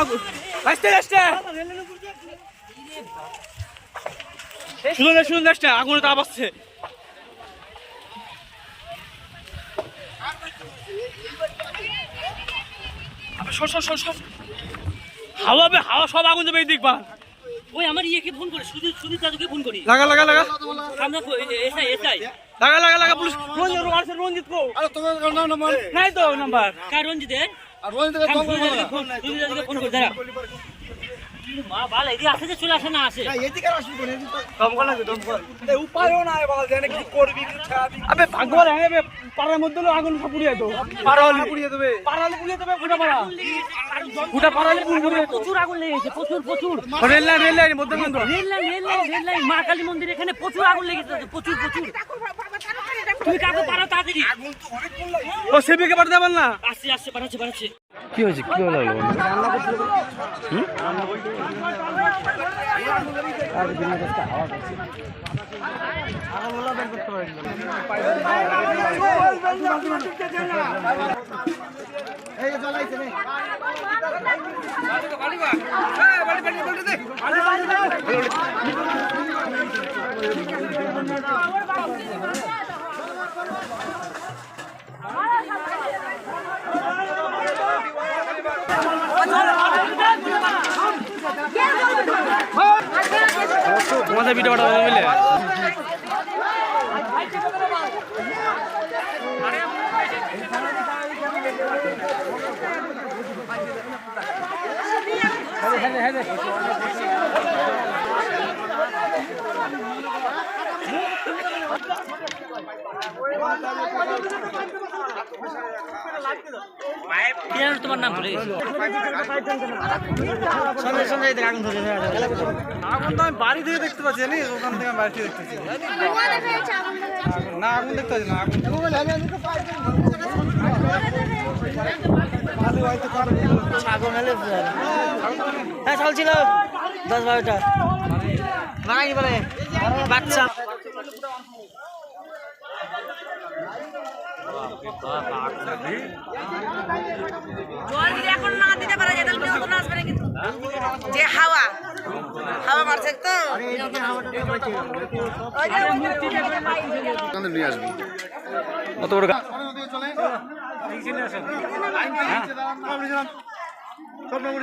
আগুন। আসতে আসতে। শুনুন না শুনুন আসতে। আগুনে তাপ আসছে। আবে সর সর সর সর হাওয়া বে হাওয়া সব আগুন যাবে এই দিক বা ওই আমার ইয়েকে ফোন করে সুদীপ সুদীপ দাদুকে ফোন করি লাগা লাগা লাগা। আমরা এসআই এসআই। লাগা লাগা লাগা পুলিশ। রঞ্জিত কো। আরে তোমার নাম্বার নাই তো নাম্বার। কার রঞ্জিতে পাড়ার মধ্যে আগুন পুড়িয়ে পাড়ালি পুড়িয়ে দেবে। পাড়ালি পুড়িয়ে দেবে পাড়া। পাড়ালি প্রচুর আগুন লেগেছে প্রচুর প্রচুর। রেল লাইন রেল লাইন মধ্যে কিন্তু rail line rail line rail line মা কালী মন্দির এখানে প্রচুর আগুন লেগেছে প্রচুর প্রচুর। তুমি কাকু পারো তাড়াতাড়ি ও সেবিকে পাঠাতে পার না আসছে আসছে বাড়াচ্ছে বাড়াচ্ছে কি হয়েছে কি হলো তোমাদের ভিডিও পাঠাবো বুঝলে কি তোমার নাম ভুলে গেছি আগুন তো আমি বাড়ি থেকে দেখতে পাচ্ছি জানিস? ওখান থেকে আমি বাড়ি থেকে দেখতেছি না আগুন দেখতে পাচ্ছি না আগুন। হ্যাঁ চলছিল দশ বারোটা। বাচ্চা। জল যদি এখন না দিতে পারা যায় তাহলে বিনোদন আসবে না কিন্তু। যে হাওয়া হাওয়া মারছে তো। নিয়ে আসবি। কত বড় পারতেছ তোমার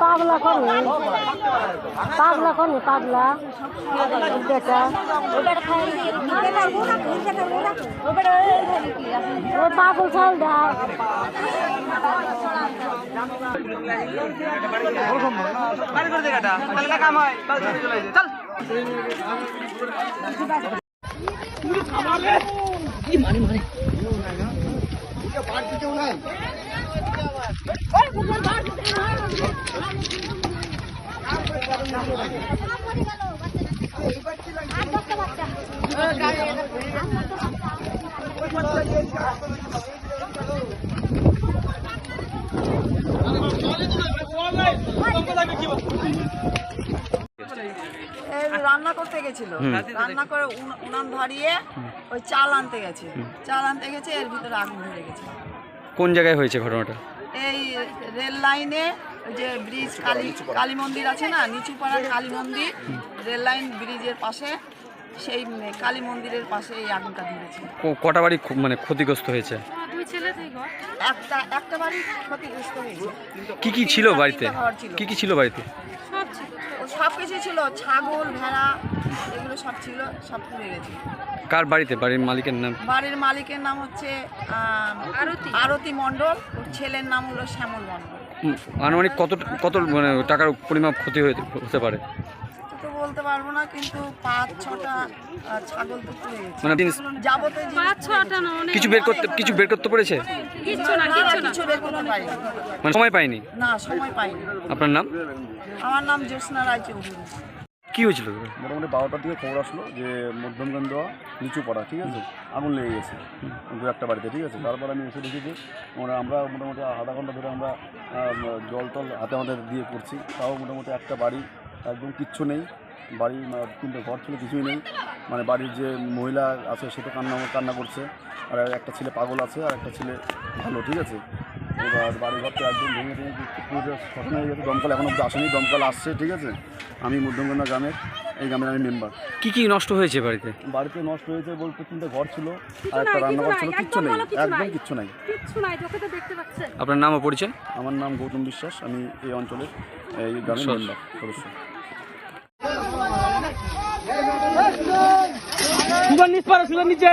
পাগলা করবে পাগলা করবে পাগলা। বেটা ও পাগল ছাল দাও বাড়ি করে রান্না করতে গেছিল। রান্না করে উন- উনান ধরিয়ে ওই চাল আনতে গেছে চাল আনতে গেছে এর ভিতরে আগুন ধরে গেছে। কোন জায়গায় হয়েছে ঘটনাটা? এই রেল লাইনে যে ব্রিজ কালী কালী মন্দির আছে না? নিচুপাড়া কালী মন্দির। রেল লাইন ব্রিজের পাশে সেই কালী মন্দিরের পাশে এই আগুনটা ধরেছে। কটা বাড়ি মানে ক্ষতিগ্রস্ত হয়েছে? একটা একটা বাড়ি ক্ষতিগ্রস্ত হয়েছে। কি কি ছিল বাড়িতে। কি কি ছিল বাড়িতে? সব কিছু ছিল ছাগল ভেড়া এগুলো সব ছিল সব পুড়ে গেছে। কার বাড়িতে? বাড়ির মালিকের নাম বাড়ির মালিকের নাম হচ্ছে আরতি। আরতি মণ্ডল। ওর ছেলের নাম হলো শ্যামল মণ্ডল। আনুমানিক কত কত মানে টাকার পরিমাপ ক্ষতি হয়ে হতে পারে? তো বলতে পারব না কিন্তু পাঁচ ছটা আহ, ছাগল তো পুড়ে গেছে। মানে যাবতীয় পাঁচ ছটা না অনেক কিছু বের করতে কিছু বের করতে পেরেছে? কিচ্ছু না কিছু বের করতে পারিনি। মানে সময় পাইনি? না সময় পাইনি। আপনার নাম? আমার নাম জ্যোৎস্না রায়চৌধুরী কি হয়েছিল মোটামুটি বারোটার দিকে খবর আসলো যে মধ্যমগ্রাম দেওয়া নিচু পড়া ঠিক আছে? আগুন লেগে গেছে। দু একটা বাড়িতে ঠিক আছে? তারপর আমি এসে দেখেছি আমরা আমরা মোটামুটি আধা ঘণ্টা ধরে আমরা জল টল হাতে হাতে দিয়ে করছি। তাও মোটামুটি একটা বাড়ি একদম কিচ্ছু নেই। বাড়ি তিনটে ঘর ছিল কিছুই নেই। মানে বাড়ির যে মহিলা আছে সে তো কান্না কান্না করছে। আর একটা ছেলে পাগল আছে আর একটা ছেলে ভালো ঠিক আছে? এবার বাড়ি ঘরটা একদম ভেঙে ভেঙে পুরো হয়ে গেছে। দমকল এখন অব্দি আসেনি দমকল আসছে ঠিক আছে? আমি মধ্যমগঞ্জা গ্রামের এই গ্রামের আমি মেম্বার কি কি নষ্ট হয়েছে বাড়িতে? বাড়িতে নষ্ট হয়েছে বলতে তিনটে ঘর ছিল আর একটা রান্নাঘর ছিল কিচ্ছু নেই একদম কিচ্ছু নাই। কিচ্ছু নাই চোখে তো দেখতে পাচ্ছেন আপনার নাম ও পরিচয়? আমার নাম গৌতম বিশ্বাস আমি এই অঞ্চলের এই গ্রামের মেম্বার সদস্য। সুগার নিচ পারো সুগার নিচে।